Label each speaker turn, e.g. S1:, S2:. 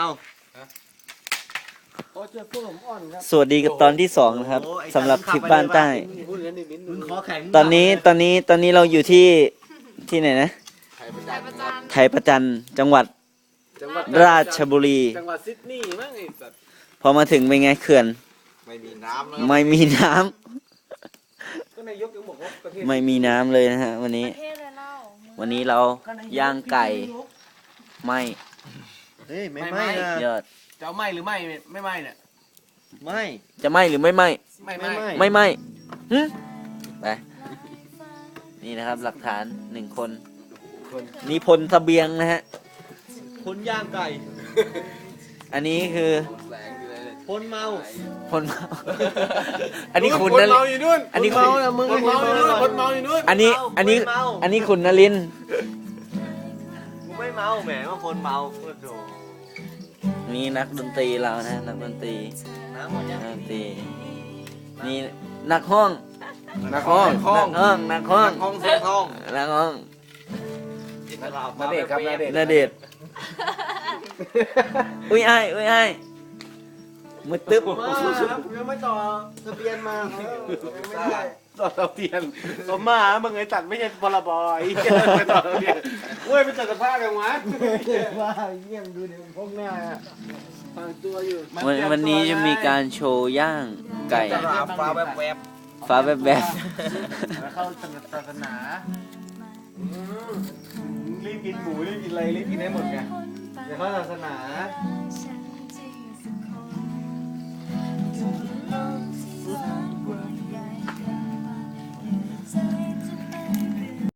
S1: เอ้า
S2: โอ้เจอพวกผมอ่อนครับ
S3: สวัสดีกับตอนที่สองนะครับ
S1: โอ้ไอ้
S3: สำหรับคลิปบ้านใต้
S2: พูดอย่างนี้นิดนึ
S1: มึ
S2: ง
S1: งขอแข่ง
S3: ตอนนี้ตอนนี้ตอนนี้เราอยู่ที่ที่ไหนนะ
S2: ไทยประ
S4: ไท
S2: จั
S4: ย
S2: น
S4: ประจัน
S3: ไทยประจันจังหวัด
S2: จังหวัด
S3: ราชบุรี
S2: จังหวัดซิดนีย์มั้งไอ้สัตว์
S3: พอมาถึงเป็นไงเขื่อน
S1: ไม่มีน้ำแล้ว
S3: ไม่มีน้ำ
S2: ก็นายกยังบอกว่าประเทศ
S3: ไม่มีน้ำเลยนะฮะ วันนี้
S4: ประเทศอะไรเล่า
S3: วันนี้เราย่างไก่ไม่
S1: เฮ้ยไม่ไม่นะ
S3: ยอด
S2: จะเอาไหมหรือไม่ไม่ไหมเนี่ย
S1: ไม่
S3: จะไหมหรือไม่ไหม
S2: ไม่
S1: ไม่
S2: ไม่
S1: ไม่
S3: ไม่ไหมหึไปนี่นะครับหลักฐานหนึ่งคน
S2: คน
S3: นี่พลเสเบียงนะฮะ
S1: คนย่างไก่
S3: อันนี้คือ
S2: แสงอยู่เลย
S1: คนเมา
S3: พลเมา อันนี้คุณ
S2: คน
S3: นั่น
S2: เมาอยู่นู่น
S3: อันนี้
S2: คเมาน่ะมึงคนเมาอยู่นู่นคนเมาอยู่นู่น
S3: อันนี้อันนี้
S1: เมา
S3: อันนี้คุณนลินทร์
S1: กู ไม่เมาแหมว่าคนเมาโอ้โห
S3: นี่นักดนตรีเรานะนักดนตรี
S1: น้ำหมดยัง
S3: นักดนตรีนี่นักห้อง
S2: นักห้อง
S3: นักห้องนักห้อง
S1: ห้องเสียงทอง
S3: นักห้อง
S2: นาเดชน์ครับนาเดชน์
S3: นาเดชน์อุ้ยไอ้ายอุ้ยไอ้ายมือตึ๊บ
S1: มายังไม่ต่อทะเบียนมายังไม่ได้
S2: ต่อทะเบียนสมมามึงไอ้ตัดไม่ใช่พลบอยไปต่อทะเบียน เว้ยไปจัดสภาพกันวะ
S1: ว่าเยี่ยมดูดิพวกหน้า
S2: ฟังตัวอยู่
S3: วันวันนี้จะมีการโชว์ย่างไก่
S1: ฟ้าแวบแวบ
S3: ฟ้าแบบแบบ
S2: แล้วเข้าศาสนารีบกินหมูรีบกินอะไรรีบกินให้หมดไงเดี๋ยวเข้าศาสนา